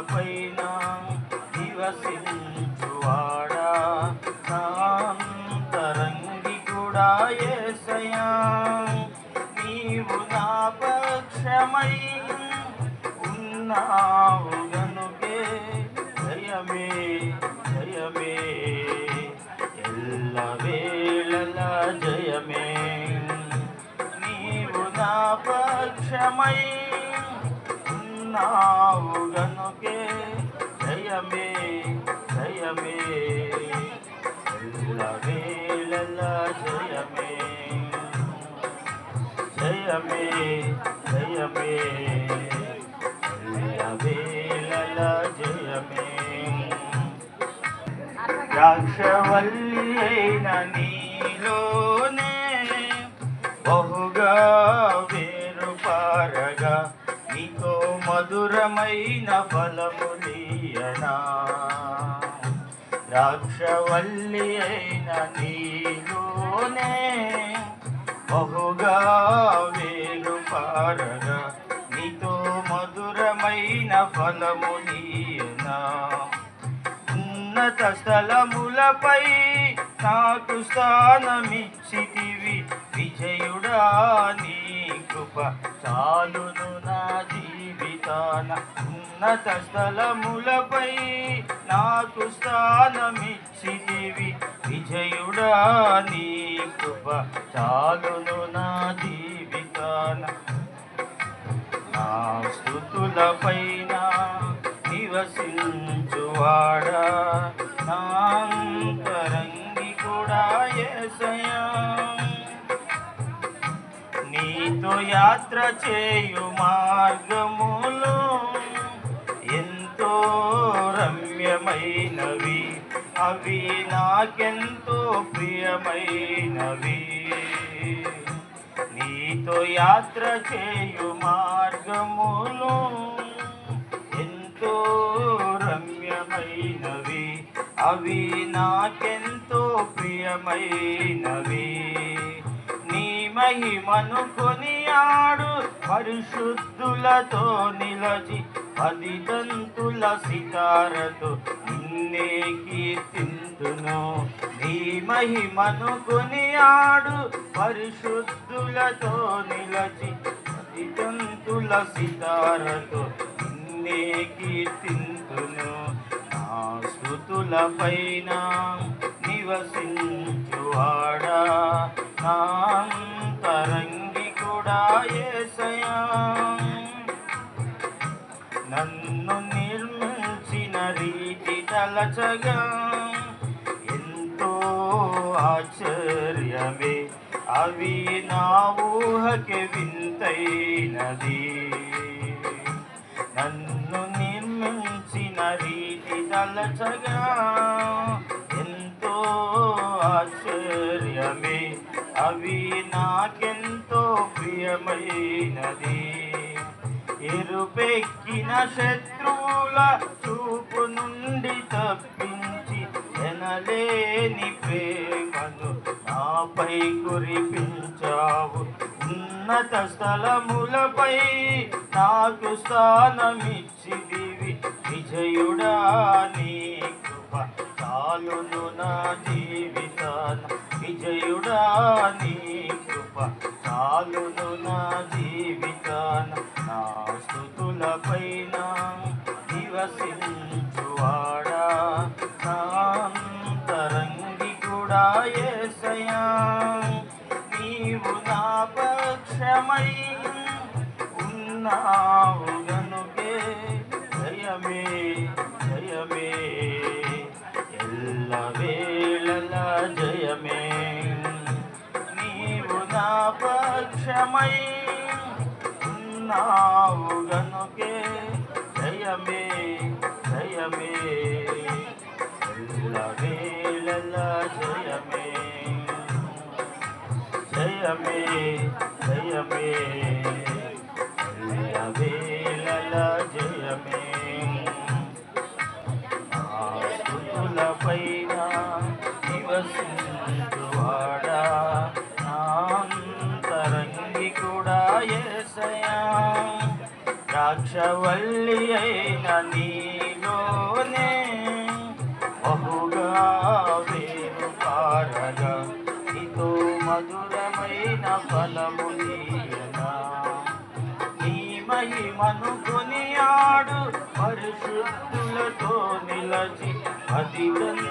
స్థుతులపైన నివసించువాడా. నాంతరంగి కూడా ఏసయా నీవు నా పక్షమై ఉన్నావు గనుకే. జయమే జయమే ఎల్ల వేళల జయమే. నీవు నా పక్షమై ఉన్నావు జయమే జయమే ఎల్ల వేళల జయమే జయమే జయమే ఎల్ల వేళల జయమే ద్రాక్షవల్లి అయిన నీలోనే బహుగా వేరు పారగా నీతో మధురమైన ఫలములీయనా ద్రాక్షవల్లి అయిన నీలోనే బహుగా వేరు పారగా నీతో మధురమైన ఫలములీయనా ఉన్నత స్థలములపై నాకు స్థానమిచ్చితివి. విజయుడా నీ కృప చాలును నా పితాన ఉన్నత స్థలములపై నాకు స్థానమిచ్చితివి. విజయుడా నీ కృప చాలును నా జీవితాన. నా స్థుతులపైన నివసించువాడా నా నన్ను యాత్ర చేయు మార్గములు ఎంతో రమ్యమైనవి. అవి నాకెంతో ప్రియమైనవి. నీతో యాత్ర చేయు మార్గములు ఎంతో రమ్యమైనవి. అవి నాకెంతో ప్రియమైనవి. నీ మహిమను పరిశుద్ధులతో నిలచి పదిదంతుల సితారతో నిన్నే కీర్తింతును. నీ మహిమను కొనియాడు పరిశుద్ధులతో నిలచి పదిదంతుల సితారతో నిన్నే కీర్తింతును. నా స్థుతులపైన నివసించువాడా నా అలచగా ఎంతో ఆశ్చర్యమే. అవి నా ఊహకి వింతైనది నన్ను నిర్మించిన రీతి తలచగా ఎంతో ఆశ్చర్యమే. అవి నాకెంతో ప్రియమైనది ఎరుపెక్కిన శత్రువుల చూపు నుండి తప్పించి ఎనలేని ప్రేమను నాపై కురిపించావు. ఉన్నత స్థలములపై నాకు స్థానమిచ్చిదివి విజయుడా నీ కృప చాలును నా జీవితాన. విజయుడా నీ కృప చాలును నా జీవితాన. నా నాపక్షమై ఉన్నావు గనుకే జయమే జయమే ఎల్ల వేళల జయమే. నీవు నాపక్షమై ఉన్నావు గనుకే జయమే జయమే జయమే జయమే వేళల జయమే. స్థుతులపైన నివసించువాడా? నాంతరంగి కూడా ఏసయా ద్రాక్ష అయిన నీలోనే బహుగా వేరు పారగా ఇతో మధురమైన ఫలము నీ మహిమను కొనియాడు పరిశుద్ధులతో నిలచి పదిదంతుల